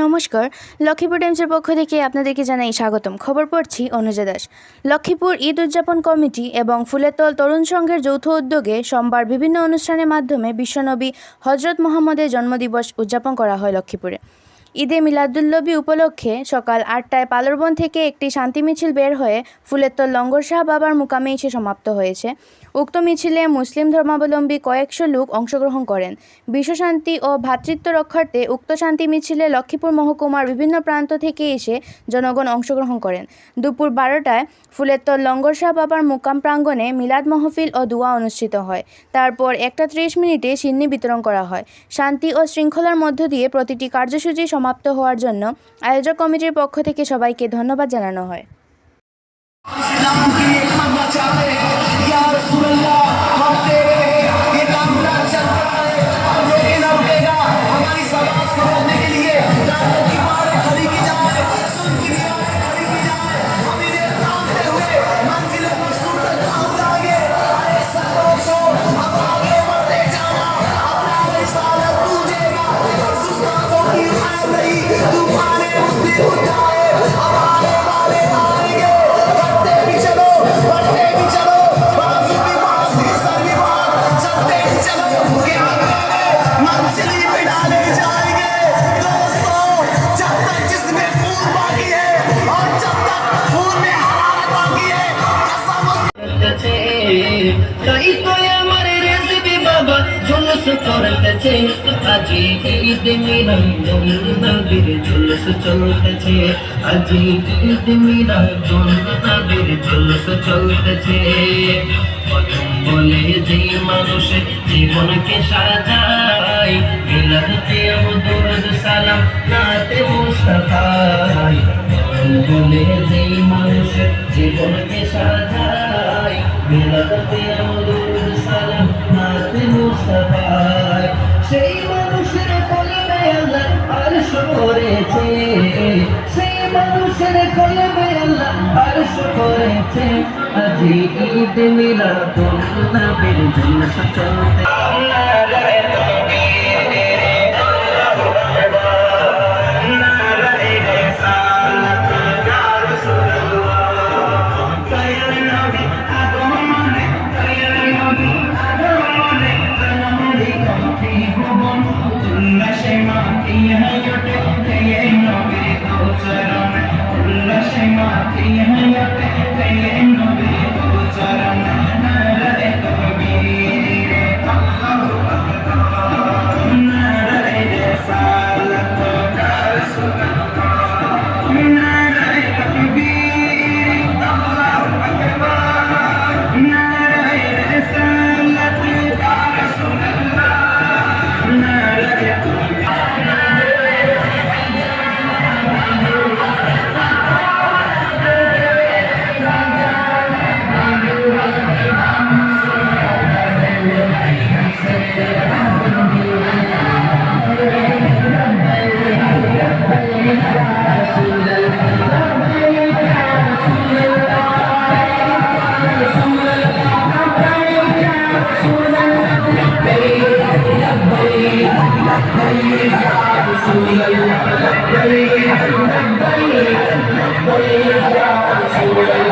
নমস্কার, লক্ষ্মীপুর টাইমসের পক্ষ থেকে আপনাদেরকে জানাই স্বাগতম। খবর পড়ছি অনুজা দাস। লক্ষ্মীপুর ঈদ উদযাপন কমিটি এবং ফুলেতল তরুণ সংঘের যৌথ উদ্যোগে সোমবার বিভিন্ন অনুষ্ঠানের মাধ্যমে বিশ্বনবী হজরত মোহাম্মদের জন্মদিবস উদযাপন করা হয় লক্ষ্মীপুরে। ঈদে মিলাদুল্নবী উপলক্ষে সকাল আটটায় পালরবন থেকে একটি শান্তি মিছিল বের হয়ে ফুলেতল লঙ্গর শাহ বাবার মুকামে এসে সমাপ্ত হয়েছে। উক্ত মিছিলে মুসলিম ধর্মাবলম্বী কয়েকশো লোক অংশগ্রহণ করেন। বিশ্বশান্তি ও ভ্রাতৃত্ব রক্ষার্থে উক্ত শান্তি মিছিলে লক্ষ্মীপুর মহকুমার বিভিন্ন প্রান্ত থেকে এসে জনগণ অংশগ্রহণ করেন। দুপুর বারোটায় ফুলেরতল লঙ্গর শাহ বাবার মুকাম প্রাঙ্গণে মিলাদ মহফিল ও দোয়া অনুষ্ঠিত হয়। তারপর একটা ত্রিশ মিনিটে সিন্নি বিতরণ করা হয়। শান্তি ও শৃঙ্খলার মধ্য দিয়ে প্রতিটি কার্যসূচি সমাপ্ত হওয়ার জন্য আয়োজক কমিটির পক্ষ থেকে সবাইকে ধন্যবাদ জানানো হয়। ঈদ মিরান নবীর জুলুস চলতেছে। আজি ঈদ মিরান নবীর জুলুস চলতেছে। প্রথম বলে যে মানুষ জীবনকে সাজায় মিলাদতে আমদুরদ সালাম নাতে মুস্তাফায়। বলে যে মানুষ জীবনকে সাজায় মিলাদতে আমদুরদ সালাম নাতে মুস্তাফায়। সেই করেছে। সেই মানুষের কলবে আল্লাহ আরশ করেছে। আজি ঈদ মিলাদুন নবীর জন্য চলতে Yeah. ربي يا رسول الله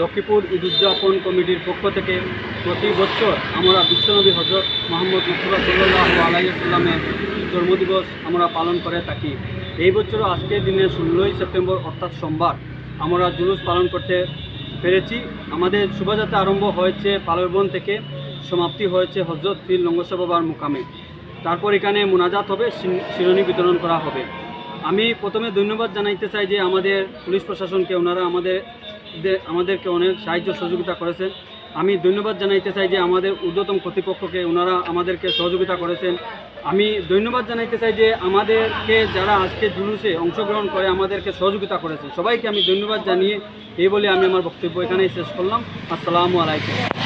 লক্ষ্মীপুর ঈদ উদযাপন কমিটির পক্ষ থেকে প্রতি বছর আমরা বিশ্বনবী হজরত মোহাম্মদ মুস্তফা সাল্লাহ আলাইসাল্লামের জন্মদিবস আমরা পালন করে থাকি। এই বছরও আজকের দিনে ষোলোই সেপ্টেম্বর অর্থাৎ সোমবার আমরা জুলুস পালন করতে পেরেছি। আমাদের শোভাযাত্রা আরম্ভ হয়েছে পালবন থেকে, সমাপ্তি হয়েছে হজরত ফিল লঙ্গসা বাবার মুকামে। তারপর এখানে মোনাজাত হবে শিরোনি বিতরণ করা হবে। আমি প্রথমে ধন্যবাদ জানাইতে চাই যে আমাদের পুলিশ প্রশাসনকে, ওনারা আমাদের আমাদেরকে অনেক সাহায্য সহযোগিতা করেছেন। আমি ধন্যবাদ জানাইতে চাই যে আমাদের ঊর্ধ্বতম কর্তৃপক্ষকে ওনারা আমাদেরকে সহযোগিতা করেছেন। আমি ধন্যবাদ জানাইতে চাই যে আমাদেরকে যারা আজকে জুলুসে অংশগ্রহণ করে আমাদেরকে সহযোগিতা করেছেন। সবাইকে আমি ধন্যবাদ জানিয়ে এই বলে আমি আমার বক্তব্য এখানেই শেষ করলাম। আসসালামু আলাইকুম।